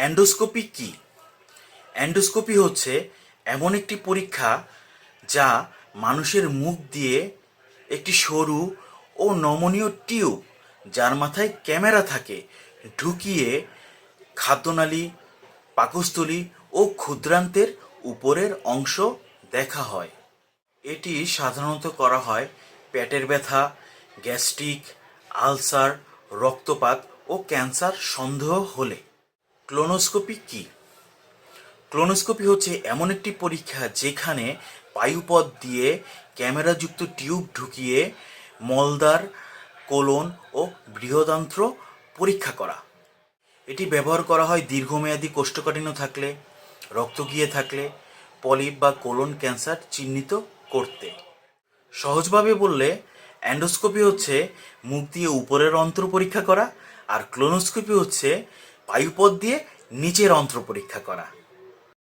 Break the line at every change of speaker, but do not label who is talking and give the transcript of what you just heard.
Endoscopy কি? Endoscopy হচ্ছে এমন একটি পরীক্ষা যা মানুষের মুখ দিয়ে একটি সরু ও নমনীয় টিউব যার মাথায় ক্যামেরা থাকে ঢুকিয়ে খাদ্যনালী, পাকস্থলী ও ক্ষুদ্রান্তের উপরের অংশ দেখা হয়। এটি সাধারণত করা হয় পেটের ব্যথা, গ্যাস্ট্রিক, আলসার, রক্তপাত ও ক্যান্সার সন্দেহ হলে। ক্লোনোস্কোপি কি? ক্লোনোস্কোপি হচ্ছে এমন একটি পরীক্ষা যেখানে বায়ুপথ দিয়ে ক্যামেরাযুক্ত টিউব ঢুকিয়ে মলদার কোলন ও বৃহদান্ত্র পরীক্ষা করা। এটি ব্যবহার করা হয় দীর্ঘমেয়াদী কোষ্ঠকাঠিন্য থাকলে রক্ত গিয়ে থাকলে, পলিপ বা কোলন ক্যান্সার চিহ্নিত করতে। সহজভাবে বললে, অ্যান্ডোস্কোপি হচ্ছে মুখ দিয়ে উপরের অন্ত্র পরীক্ষা করা আর ক্লোনোস্কোপি হচ্ছে বায়ুপথ দিয়ে নিচের অন্ত্র পরীক্ষা করা।